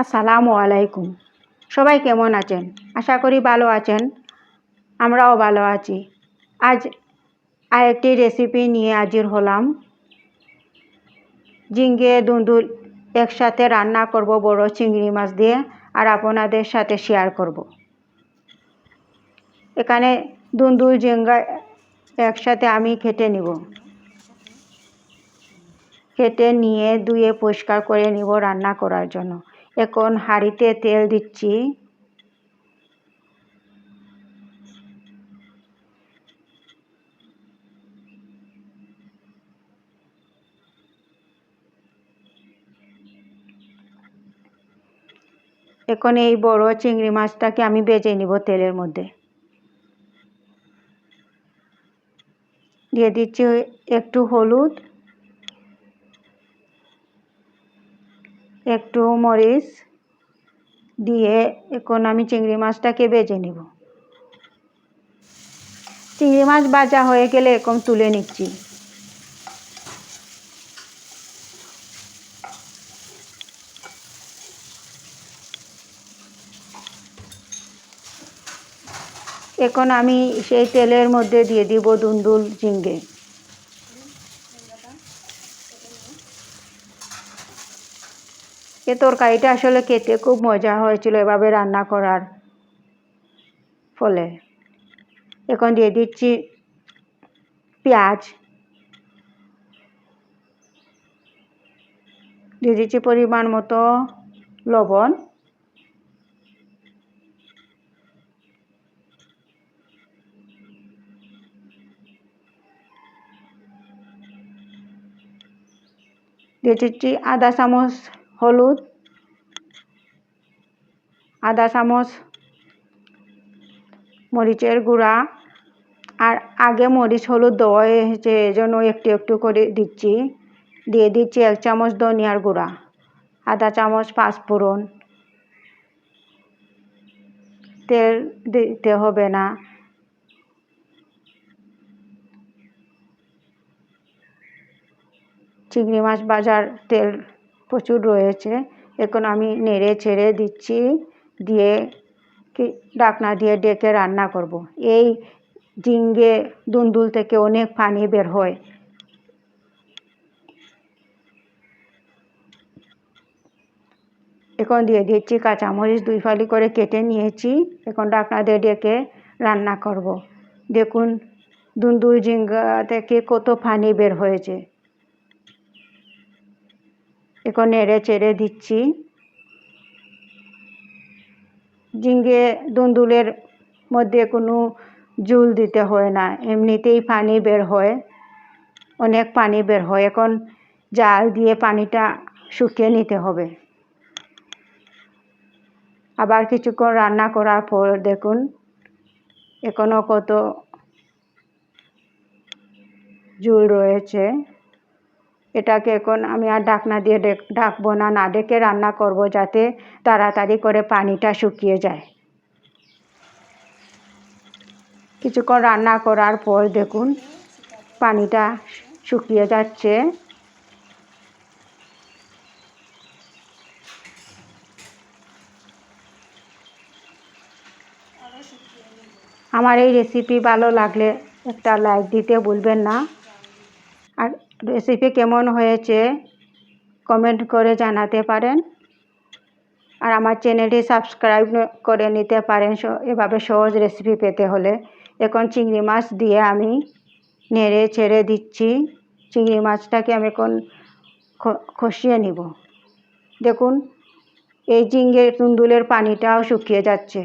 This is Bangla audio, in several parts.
আসসালামু আলাইকুম। সবাই কেমন আছেন? আশা করি ভালো আছেন। আমরাও ভালো আছি। আজ আরেকটি রেসিপি নিয়ে হাজির হলাম। ঝিঙ্গে দুন্দুল একসাথে রান্না করব বড় চিংড়ি মাছ দিয়ে আর আপনাদের সাথে শেয়ার করব। এখানে দুন্দুল, ঝিঙ্গা একসাথে আমি কেটে নিব। কেটে নিয়ে ধুয়ে পরিষ্কার করে নিব রান্না করার জন্য। এখন হাঁড়িতে তেল দিচ্ছি। এখন এই বড় চিংড়ি মাছটাকে আমি বেজে নিব তেলের মধ্যে। দিয়ে দিচ্ছি একটু হলুদ। একটু মরিচ দিয়ে এখন আমি চিংড়ি মাছটাকে বেজে নেব। চিংড়ি মাছ ভাজা হয়ে গেলে এরকম তুলে নিচ্ছি। এখন আমি সেই তেলের মধ্যে দিয়ে দিব দুন্দুল ঝিঙ্গে এ তরকারিটা আসলে খেতে খুব মজা হয়েছিল এভাবে রান্না করার। ফলে এখন দিয়ে দিচ্ছি পেঁয়াজ। দিয়ে দিচ্ছি পরিমাণ মতো লবণ। দিয়ে দিচ্ছি আদা চামচ হলুদ আধা চামচ, মরিচের গুঁড়া, আর আগে মরিচ হলুদ দেওয়া হয়েছে জন্য একটু একটু করে দিচ্ছি। দিয়ে দিচ্ছি এক চামচ ধনিয়ার গুঁড়া, আধা চামচ পাঁচফোড়ন। তেল দিতে হবে না। চিংড়ি মাছ ভাজার তেল প্রচুর রয়েছে এখন আমি নেড়ে ছেড়ে দিচ্ছি, দিয়ে কি ডাকনা দিয়ে ডেকে রান্না করব। এই ঝিঙ্গে দুন্দুল থেকে অনেক পানি বের হয় এখন দিয়ে দিচ্ছি কাঁচামরিচ দুই ফালি করে কেটে নিয়েছি এখন ডাকনা দিয়ে ডেকে রান্না করব। দেখুন, দুন্দুল ঝিঙ্গা থেকে কত পানি বের হয়েছে এখন নেড়ে চেড়ে দিচ্ছি। ঝিঙ্গে দুন্দুলের মধ্যে কোনো জুল দিতে হয় না, এমনিতেই পানি বের হয়, অনেক পানি বের হয়। এখন জাল দিয়ে পানিটা শুকিয়ে নিতে হবে। আবার কিছুক্ষণ রান্না করার পর দেখুন এখনও কত ঝুল রয়েছে। এটাকে এখন আমি আর ঢাকনা দিয়ে ঢাকবো না না ডেকে রান্না করব যাতে তাড়াতাড়ি করে পানিটা শুকিয়ে যায়। কিছুক্ষণ রান্না করার পর দেখুন পানিটা শুকিয়ে যাচ্ছে। আমার এই রেসিপি ভালো লাগলে একটা লাইক দিতে ভুলবেন না। আর রেসিপি কেমন হয়েছে কমেন্ট করে জানাতে পারেন। আর আমার চ্যানেলটি সাবস্ক্রাইব করে নিতে পারেন এভাবে সহজ রেসিপি পেতে হলে। এখন চিংড়ি মাছ দিয়ে আমি নেড়ে ছেড়ে দিচ্ছি। চিংড়ি মাছটাকে আমি এখন খসিয়ে নিব। দেখুন, এই ঝিঙ্গের তুন্দুলের পানিটাও শুকিয়ে যাচ্ছে।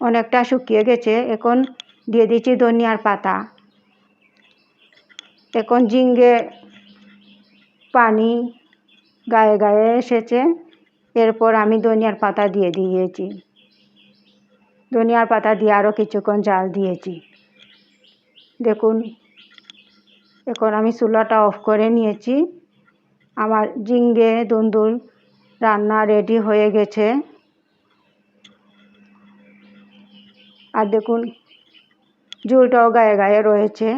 অনেকটা শুকিয়ে গেছে। এখন দিয়ে দিচ্ছি ধনিয়ার পাতা। এখন ঝিঙ্গে পানি গায়ে গায়ে এসেছে। এরপর আমি ধনিয়ার পাতা দিয়ে দিয়েছি। ধনিয়ার পাতা দিয়ে আরও কিছুক্ষণ জাল দিয়েছি। দেখুন, এখন আমি চুলাটা অফ করে নিয়েছি। আমার ঝিঙ্গে দুন্দুল রান্না রেডি হয়ে গেছে। আর দেখুন, ঝুলটাও গায়ে গায়ে রয়েছে।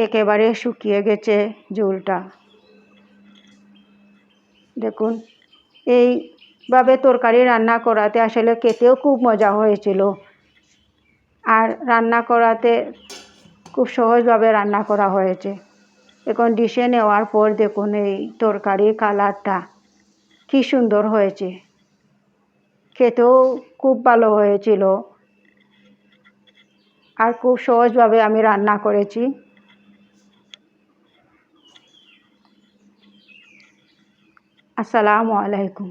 একেবারে শুকিয়ে গেছে ঝুলটা। দেখুন, এইভাবে তরকারি রান্না করাতে আসলে খেতেও খুব মজা হয়েছিল। আর রান্না করাতে খুব সহজভাবে রান্না করা হয়েছে। এখন ডিশে নেওয়ার পর দেখুন এই তরকারির কালারটা কি সুন্দর হয়েছে। খেতেও খুব ভালো হয়েছিল। আর খুব সহজভাবে আমি রান্না করেছি। আসসালামু আলাইকুম